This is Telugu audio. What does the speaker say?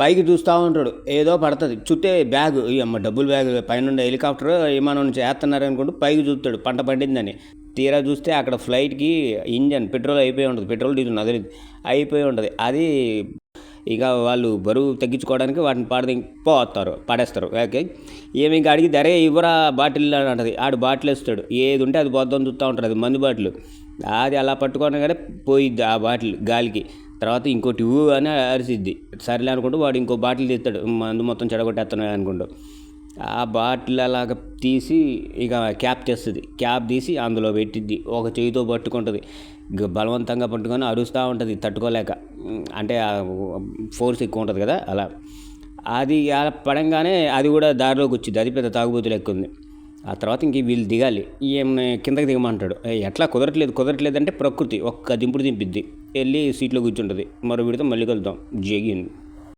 పైకి చూస్తూ ఉంటాడు. ఏదో పడుతుంది. చుట్టే బ్యాగ్ అమ్మ డబ్బులు బ్యాగ్ పైన హెలికాప్టర్ విమానం నుంచి వేస్తున్నారు అనుకుంటూ పైకి చూస్తాడు. పంట పండిందని. తీరా చూస్తే అక్కడ ఫ్లైట్కి ఇంజన్ పెట్రోల్ అయిపోయి ఉంటుంది. పెట్రోల్ డీజిల్ అది అయిపోయి ఉంటుంది. అది ఇక వాళ్ళు బరువు తగ్గించుకోవడానికి వాటిని పాడి పోతారు పడేస్తారు. ఓకే. ఏమి ఇంకా అడిగి ధరే ఇవ్వరా బాటిల్ అని అంటది. ఆడు బాటిల్ వేస్తాడు. ఏది ఉంటే అది పోద్దాం చూస్తూ ఉంటుంది అది మందు బాటిల్. అది అలా పట్టుకోగానే పోయిద్ది ఆ బాటిల్ గాలికి. తర్వాత ఇంకోటి ఊ అని అరిసిద్ది. సర్లే అనుకుంటూ వాడు ఇంకో బాటిల్ తీస్తాడు మందు మొత్తం చెడగొట్టేస్తున్నాడు అనుకుంటూ. ఆ బాటిల్ అలాగ తీసి ఇక క్యాప్ తెస్తుంది. క్యాప్ తీసి అందులో పెట్టిద్ది. ఒక చేయితో పట్టుకుంటుంది. బలవంతంగా పట్టుకొని అరుస్తూ ఉంటుంది తట్టుకోలేక. అంటే ఫోర్స్ ఎక్కువ ఉంటుంది కదా అలా. అది పడంగానే అది కూడా దారిలోకి వచ్చింది అది పెద్ద తాగుబోతులు ఎక్కువ ఉంది. ఆ తర్వాత ఇంక వీళ్ళు దిగాలి. ఈమె కిందకి దిగమంటాడు. ఎట్లా? కుదరట్లేదు కుదరట్లేదు అంటే ప్రకృతి ఒక్క దింపుడు దింపిద్ది. వెళ్ళి సీట్లో కూర్చుంటుంది. మరో వీడితో మళ్ళీ కలుద్దాం. జగిన్